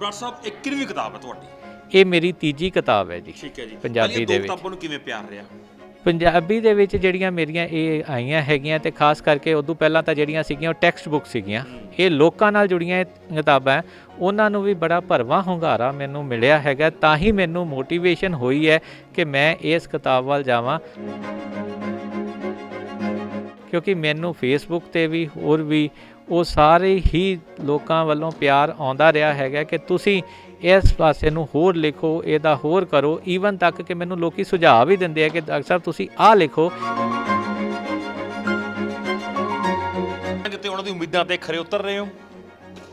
Doctor ਸਾਹਿਬ ਇਹ ਕਿੰਨੀ ਕਿਤਾਬ ਹੈ ਤੁਹਾਡੀ? ਇਹ ਮੇਰੀ ਤੀਜੀ ਕਿਤਾਬ ਹੈ ਜੀ ਠੀਕ ਹੈ ਜੀ। ਪੰਜਾਬੀ ਦੇ ਦੋ ਵਿੱਚ। ਕਿਤਾਬਾਂ ਨੂੰ ਕਿਵੇਂ ਪਿਆਰ ਰਿਹਾ? ਪੰਜਾਬੀ ਦੇ ਵਿੱਚ ਜਿਹੜੀਆਂ ਮੇਰੀਆਂ ਇਹ ਆਈਆਂ ਹੈਗੀਆਂ ਤੇ ਖਾਸ ਕਰਕੇ ਉਦੋਂ ਪਹਿਲਾਂ ਤਾਂ ਜਿਹੜੀਆਂ ਸੀਗੀਆਂ ਉਹ ਟੈਕਸਟ ਬੁੱਕ ਸੀਗੀਆਂ। ਇਹ ਲੋਕਾਂ ਨਾਲ ਜੁੜੀਆਂ ਇਹ ਕਿਤਾਬਾਂ ਹੈ, ਉਹਨਾਂ ਨੂੰ ਵੀ ਬੜਾ ਭਰਵਾਂ ਹੁੰਗਾਰਾ ਮੈਨੂੰ ਮਿਲਿਆ ਹੈਗਾ ਤਾਂ ਹੀ ਮੈਨੂੰ ਮੋਟੀਵੇਸ਼ਨ ਹੋਈ ਹੈ ਕਿ ਮੈਂ ਇਸ ਕਿਤਾਬ ਵੱਲ ਜਾਵਾਂ। ਕਿਉਂਕਿ ਮੈਨੂੰ ਫੇਸਬੁੱਕ ਤੇ ਵੀ ਹੋਰ ਵੀ ਉਹ ਸਾਰੇ ਹੀ ਲੋਕਾਂ ਵੱਲੋਂ ਪਿਆਰ ਆਉਂਦਾ ਰਿਹਾ ਹੈਗਾ ਕਿ ਤੁਸੀਂ ਇਸ ਪਾਸੇ ਨੂੰ ਹੋਰ ਲਿਖੋ ਇਹਦਾ ਹੋਰ ਕਰੋ ਈਵਨ ਤੱਕ ਕਿ ਮੈਨੂੰ ਲੋਕੀ ਸੁਝਾਅ ਵੀ ਦਿੰਦੇ ਆ ਕਿ ਡਾਕਟਰ ਸਾਹਿਬ ਤੁਸੀਂ ਆਹ ਲਿਖੋ। ਕਿਤੇ ਉਹਨਾਂ ਦੀ ਉਮੀਦਾਂ ਤੇ ਖਰੇ ਉਤਰ ਰਹੇ ਹੋ?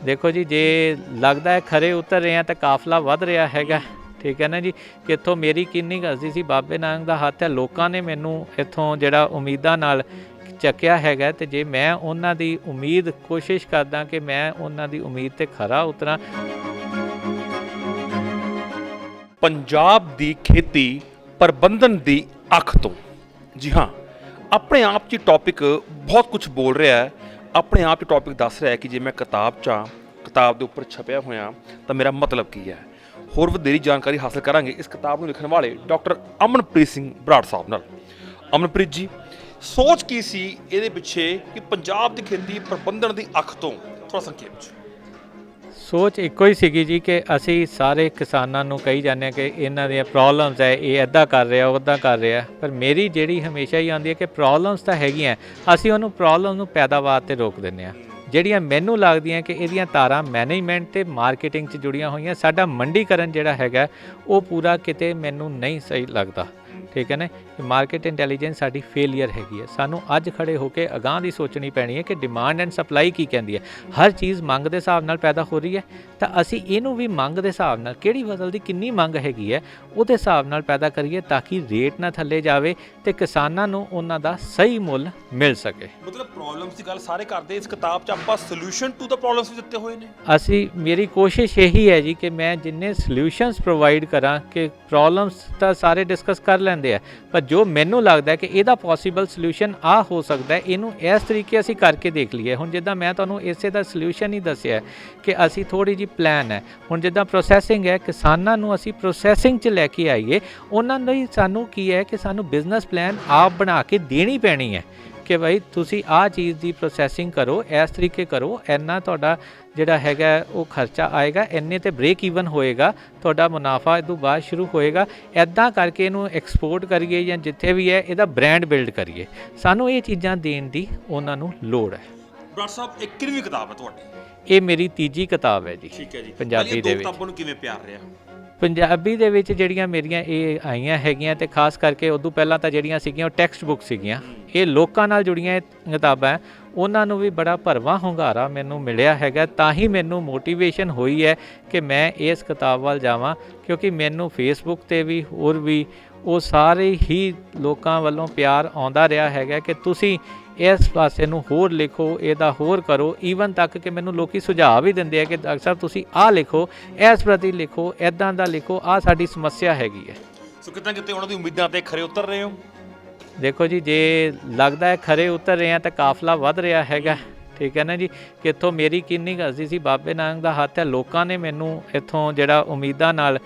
ਦੇਖੋ ਜੀ ਜੇ ਲੱਗਦਾ ਹੈ ਖਰੇ ਉਤਰ ਰਹੇ ਆ ਤਾਂ ਕਾਫਲਾ ਵੱਧ ਰਿਹਾ ਹੈਗਾ। ਠੀਕ ਹੈ ਨਾ ਜੀ? ਇੱਥੋਂ ਮੇਰੀ ਕਿੰਨੀ ਗਸਦੀ ਸੀ? ਬਾਬੇ ਨਾਨਕ ਦਾ ਹੱਥ ਹੈ। ਲੋਕਾਂ ਨੇ ਮੈਨੂੰ ਇੱਥੋਂ ਜਿਹੜਾ ਉਮੀਦਾਂ ਨਾਲ ਚੱਕਿਆ ਹੈਗਾ ਤੇ ਜੇ ਮੈਂ ਉਹਨਾਂ ਦੀ ਉਮੀਦ ਕੋਸ਼ਿਸ਼ ਕਰਦਾ ਕਿ ਮੈਂ ਉਹਨਾਂ ਦੀ ਉਮੀਦ ਤੇ ਖਰਾ ਉਤਰਾਂ। ਪੰਜਾਬ ਦੀ ਖੇਤੀ ਪ੍ਰਬੰਧਨ ਦੀ ਅੱਖ ਤੋਂ। ਜੀ ਹਾਂ, ਆਪਣੇ ਆਪ 'ਚ ਟੌਪਿਕ ਬਹੁਤ ਕੁਝ ਬੋਲ ਰਿਹਾ ਹੈ। ਆਪਣੇ ਆਪ 'ਚ ਟੌਪਿਕ ਦੱਸ ਰਿਹਾ ਹੈ ਕਿ ਜੇ ਮੈਂ ਕਿਤਾਬ 'ਚ ਹਾਂ, ਕਿਤਾਬ ਦੇ ਉੱਪਰ ਛਪਿਆ ਹੋਇਆ ਤਾਂ ਮੇਰਾ ਮਤਲਬ ਕੀ ਹੈ? ਹੋਰ ਵਧੇਰੀ ਜਾਣਕਾਰੀ ਹਾਸਲ ਕਰਾਂਗੇ ਇਸ ਕਿਤਾਬ ਨੂੰ ਲਿਖਣ ਵਾਲੇ ਡਾਕਟਰ ਅਮਨਪ੍ਰੀਤ ਸਿੰਘ ਬਰਾੜ ਸਾਹਿਬ ਨਾਲ। ਅਮਨਪ੍ਰੀਤ ਜੀ ਸੋਚ ਕੀ ਸੀ ਇਹਦੇ ਪਿੱਛੇ ਕਿ ਪੰਜਾਬ ਦੀ ਖੇਤੀ ਪ੍ਰਬੰਧਨ ਦੀ ਅੱਖ ਤੋਂ? ਥੋੜਾ ਸੰਖੇਪ 'ਚ ਸੋਚ ਇੱਕੋ ਹੀ ਸੀਗੀ ਜੀ ਕਿ ਅਸੀਂ ਸਾਰੇ ਕਿਸਾਨਾਂ ਨੂੰ ਕਹੀ ਜਾਂਦੇ ਹਾਂ ਕਿ ਇਹਨਾਂ ਦੀਆਂ ਪ੍ਰੋਬਲਮਸ ਹੈ, ਇਹ ਐਦਾਂ ਕਰ ਰਿਹਾ ਉੱਦਾਂ ਕਰ ਰਿਹਾ। ਪਰ ਮੇਰੀ ਜਿਹੜੀ ਹਮੇਸ਼ਾ ਹੀ ਆਉਂਦੀ ਹੈ ਕਿ ਪ੍ਰੋਬਲਮਸ ਤਾਂ ਹੈਗੀਆਂ, ਅਸੀਂ ਉਹਨੂੰ ਪ੍ਰੋਬਲਮ ਨੂੰ ਪੈਦਾਵਾਰ ਤੇ ਰੋਕ ਦਿੰਦੇ ਹਾਂ। ਜਿਹੜੀਆਂ ਮੈਨੂੰ ਲੱਗਦੀਆਂ ਕਿ ਇਹਦੀਆਂ ਤਾਰਾਂ ਮੈਨੇਜਮੈਂਟ ਤੇ ਮਾਰਕੀਟਿੰਗ 'ਚ ਜੁੜੀਆਂ ਹੋਈਆਂ, ਸਾਡਾ ਮੰਡੀਕਰਨ ਜਿਹੜਾ ਹੈਗਾ, ਉਹ ਪੂਰਾ ਕਿਤੇ ਮੈਨੂੰ ਨਹੀਂ ਸਹੀ ਲੱਗਦਾ। ਠੀਕ ਹੈ ਨਾ? ਮਾਰਕੀਟ ਇੰਟੈਲੀਜੈਂਸ ਸਾਡੀ ਫੇਲਿਅਰ ਹੈਗੀ ਹੈ। ਸਾਨੂੰ ਅੱਜ ਖੜੇ ਹੋ ਕੇ ਅਗਾਂਹ ਦੀ ਸੋਚਣੀ ਪੈਣੀ ਹੈ ਕਿ ਡਿਮਾਂਡ ਐਂਡ ਸਪਲਾਈ ਕੀ ਕਹਿੰਦੀ ਹੈ। ਹਰ ਚੀਜ਼ ਮੰਗ ਦੇ ਹਿਸਾਬ ਨਾਲ ਪੈਦਾ ਹੋ ਰਹੀ ਹੈ। ਤਾਂ ਅਸੀਂ ਇਹਨੂੰ ਵੀ ਮੰਗ ਦੇ ਹਿਸਾਬ ਨਾਲ ਕਿਹੜੀ ਫਸਲ ਦੀ ਕਿੰਨੀ ਮੰਗ ਹੈਗੀ ਹੈ ਉਹਦੇ ਹਿਸਾਬ ਨਾਲ ਪੈਦਾ ਕਰੀਏ ਤਾਂ ਕਿ ਰੇਟ ਨਾ ਥੱਲੇ ਜਾਵੇ ਤੇ ਕਿਸਾਨਾਂ ਨੂੰ ਉਹਨਾਂ ਦਾ ਸਹੀ ਮੁੱਲ ਮਿਲ ਸਕੇ। ਮਤਲਬ ਪ੍ਰੋਬਲਮਸ ਦੀ ਗੱਲ ਸਾਰੇ ਕਰਦੇ ਇਸ ਕਿਤਾਬ 'ਚ ਆਪਾਂ ਸੋਲੂਸ਼ਨ ਟੂ ਦਾ ਪ੍ਰੋਬਲਮਸ ਵੀ ਦਿੱਤੇ ਹੋਏ ਨੇ। ਅਸੀਂ ਮੇਰੀ ਕੋਸ਼ਿਸ਼ ਇਹੀ ਹੈ ਜੀ ਕਿ ਮੈਂ ਜਿੰਨੇ ਸੋਲੂਸ਼ਨਸ ਪ੍ਰੋਵਾਈਡ ਕਰਾਂ ਕਿ ਪ੍ਰੋਬਲਮਸ ਤਾਂ ਸਾਰੇ ਡਿਸਕਸ ਕਰ ਲੈਂਦੇ ਆ। ਪਰ ਜੋ ਮੈਨੂੰ ਲੱਗਦਾ ਕਿ ਇਹਦਾ ਪੋਸੀਬਲ ਸੋਲੂਸ਼ਨ ਆ ਹੋ ਸਕਦਾ ਹੈ, ਇਹਨੂੰ ਇਸ ਤਰੀਕੇ ਅਸੀਂ ਕਰਕੇ ਦੇਖ ਲਈਏ। ਹੁਣ ਜਿੱਦਾਂ ਮੈਂ ਤੁਹਾਨੂੰ ਇਸੇ ਦਾ ਸੋਲੂਸ਼ਨ ਹੀ ਦੱਸਿਆ ਕਿ ਅਸੀਂ ਥੋੜੀ ਜੀ ਪਲਾਨ ਹੈ। ਹੁਣ ਜਿੱਦਾਂ ਪ੍ਰੋਸੈਸਿੰਗ ਹੈ, ਕਿਸਾਨਾਂ ਨੂੰ ਅਸੀਂ ਪ੍ਰੋਸੈਸਿੰਗ 'ਚ ਲੈ ਕੇ ਆਈਏ, ਉਹਨਾਂ ਲਈ ਸਾਨੂੰ ਕੀ ਹੈ ਕਿ ਸਾਨੂੰ ਬਿਜ਼ਨਸ ਪਲਾਨ ਆਪ ਬਣਾ ਕੇ ਦੇਣੀ ਪੈਣੀ ਹੈ। ਕਿ ਭਾਈ ਤੁਸੀਂ ਆਹ ਚੀਜ਼ ਦੀ ਪ੍ਰੋਸੈਸਿੰਗ ਕਰੋ ਇਸ ਤਰੀਕੇ ਕਰੋ ਇੰਨਾ ਤੁਹਾਡਾ ਜਿਹੜਾ ਹੈਗਾ ਉਹ ਖਰਚਾ ਆਏਗਾ ਇੰਨੇ ਤੇ ਬ੍ਰੇਕ ਈਵਨ ਹੋਏਗਾ ਤੁਹਾਡਾ ਮੁਨਾਫਾ ਤੋਂ ਬਾਅਦ ਸ਼ੁਰੂ ਹੋਏਗਾ। ਐਦਾਂ ਕਰਕੇ ਇਹਨੂੰ ਐਕਸਪੋਰਟ ਕਰੀਏ ਜਾਂ ਜਿੱਥੇ ਵੀ ਹੈ ਇਹਦਾ ਬ੍ਰਾਂਡ ਬਿਲਡ ਕਰੀਏ। ਸਾਨੂੰ ਇਹ ਚੀਜ਼ਾਂ ਦੇਣ ਦੀ ਉਹਨਾਂ ਨੂੰ ਲੋੜ ਹੈ। ਡਾਕਟਰ ਸਾਹਿਬ ਇਹ ਕਿੰਨੀ ਕਿਤਾਬ ਹੈ ਤੁਹਾਡੀ? ਇਹ ਮੇਰੀ ਤੀਜੀ ਕਿਤਾਬ ਹੈ ਜੀ ਠੀਕ ਹੈ ਜੀ। ਪੰਜਾਬੀ ਦੋ ਵਿੱਚ। ਕਿਤਾਬਾਂ ਨੂੰ ਕਿਵੇਂ ਪਿਆਰ ਰਿਹਾ? ਪੰਜਾਬੀ ਦੇ ਵਿੱਚ ਜਿਹੜੀਆਂ ਮੇਰੀਆਂ ਇਹ ਆਈਆਂ ਹੈਗੀਆਂ ਤੇ ਖਾਸ ਕਰਕੇ ਉਦੋਂ ਪਹਿਲਾਂ ਤਾਂ ਜਿਹੜੀਆਂ ਸੀਗੀਆਂ, ਉਹ ਟੈਕਸਟ ਬੁੱਕ ਸੀਗੀਆਂ। ਇਹ ਲੋਕਾਂ ਨਾਲ ਜੁੜੀਆਂ ਇਹ ਕਿਤਾਬਾਂ, ਉਹਨਾਂ ਨੂੰ ਵੀ ਬੜਾ ਭਰਵਾਂ ਹੁੰਗਾਰਾ ਮੈਨੂੰ ਮਿਲਿਆ ਹੈਗਾ, ਤਾਂ ਹੀ ਮੈਨੂੰ ਮੋਟੀਵੇਸ਼ਨ ਹੋਈ ਹੈ ਕਿ ਮੈਂ ਇਸ ਕਿਤਾਬ ਵੱਲ ਜਾਵਾਂ, ਕਿਉਂਕਿ ਮੈਨੂੰ ਫੇਸਬੁੱਕ ਤੇ ਵੀ, ਹੋਰ ਵੀ ਉਹ ਸਾਰੇ ਹੀ ਲੋਕਾਂ ਵੱਲੋਂ ਪਿਆਰ ਆਉਂਦਾ ਰਿਹਾ ਹੈਗਾ ਕਿ ਤੁਸੀਂ ਇਸ ਪਾਸੇ ਨੂੰ ਹੋਰ ਲਿਖੋ ਇਹਦਾ ਹੋਰ ਕਰੋ ਈਵਨ ਤੱਕ ਕਿ ਮੈਨੂੰ ਲੋਕੀ ਸੁਝਾਅ ਵੀ ਦਿੰਦੇ ਆ ਕਿ ਡਾਕਟਰ ਸਾਹਿਬ ਤੁਸੀਂ ਆਹ ਲਿਖੋ ਇਸ ਪ੍ਰਤੀ ਲਿਖੋ ਐਦਾਂ ਦਾ ਲਿਖੋ ਆਹ ਸਾਡੀ ਸਮੱਸਿਆ ਹੈਗੀ ਹੈ। ਸੋ ਕਿਤੇ ਕਿਤੇ ਉਹਨਾਂ ਦੀ ਉਮੀਦਾਂ ਤੇ ਖਰੇ ਉਤਰ ਰਹੇ ਹੋ? ਦੇਖੋ ਜੀ ਜੇ ਲੱਗਦਾ ਹੈ ਖਰੇ ਉਤਰ ਰਹੇ ਆ ਤਾਂ ਕਾਫਲਾ ਵੱਧ ਰਿਹਾ ਹੈਗਾ। ਠੀਕ ਹੈ ਨਾ ਜੀ? ਕਿ ਇੱਥੋਂ ਮੇਰੀ ਕਿੰਨੀ ਗਸਦੀ ਸੀ ਬਾਬੇ ਨਾਨਕ ਦਾ ਹੱਥ ਹੈ ਲੋਕਾਂ ਨੇ ਮੈਨੂੰ ਇੱਥੋਂ ਜਿਹੜਾ ਉਮੀਦਾਂ ਨਾਲ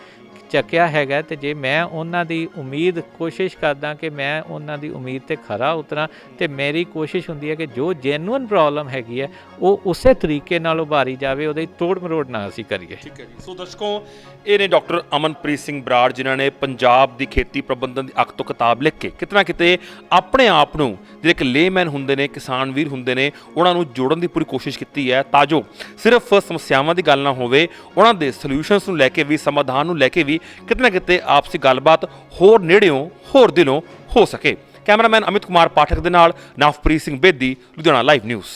ਚੱਕਿਆ ਹੈਗਾ ਤੇ ਜੇ ਮੈਂ ਉਹਨਾਂ ਦੀ ਉਮੀਦ, ਕੋਸ਼ਿਸ਼ ਕਰਦਾ ਕਿ ਮੈਂ ਉਹਨਾਂ ਦੀ ਉਮੀਦ ਤੇ ਖਰਾ ਉਤਰਾਂ ਤੇ ਮੇਰੀ ਕੋਸ਼ਿਸ਼ ਹੁੰਦੀ ਹੈ ਕਿ ਜੋ ਜੈਨੂਇਨ ਪ੍ਰੋਬਲਮ ਹੈਗੀ ਹੈ, ਉਹ ਉਸੇ ਤਰੀਕੇ ਨਾਲ ਉਭਾਰੀ ਜਾਵੇ, ਉਹਦੇ ਤੋੜ ਮਰੋੜ ਨਾ ਅਸੀਂ ਕਰੀਏ। ਠੀਕ ਹੈ ਜੀ। ਸੋ ਦਰਸ਼ਕੋ, ਇਹ ਨੇ ਡਾਕਟਰ ਅਮਨਪ੍ਰੀਤ ਸਿੰਘ ਬਰਾੜ ਜਿਨ੍ਹਾਂ ਨੇ ਪੰਜਾਬ ਦੀ ਖੇਤੀ ਪ੍ਰਬੰਧਨ ਦੀ ਅੱਖ ਤੋਂ ਕਿਤਾਬ ਲਿਖ ਕੇ ਕਿਤਨਾ ਕਿਤੇ ਆਪਣੇ ਆਪ ਨੂੰ ਜਿਹੜੇ ਇੱਕ ਲੇਮੈਨ ਹੁੰਦੇ ਨੇ, ਕਿਸਾਨ ਵੀਰ ਹੁੰਦੇ ਨੇ, ਉਹਨਾਂ ਨੂੰ ਜੋੜਨ ਦੀ ਪੂਰੀ ਕੋਸ਼ਿਸ਼ ਕੀਤੀ ਹੈ ਤਾਂ ਜੋ ਸਿਰਫ ਸਮੱਸਿਆਵਾਂ ਦੀ ਗੱਲ ਨਾ ਹੋਵੇ, ਉਹਨਾਂ ਦੇ ਸੋਲੂਸ਼ਨਸ ਨੂੰ ਲੈ ਕੇ ਵੀ, ਸਮਾਧਾਨ ਨੂੰ ਲੈ ਕੇ ਵੀ ਕਿਤੇ ਨਾ ਕਿਤੇ ਆਪਸੀ ਗੱਲਬਾਤ ਹੋਰ ਨੇੜਿਓਂ, ਹੋਰ ਦਿਲੋਂ ਹੋ ਸਕੇ। ਕੈਮਰਾਮੈਨ ਅਮਿਤ ਕੁਮਾਰ ਪਾਠਕ ਦੇ ਨਾਲ ਨਵਪ੍ਰੀਤ ਸਿੰਘ ਬੇਦੀ, ਲੁਧਿਆਣਾ ਲਾਈਵ ਨਿਊਜ਼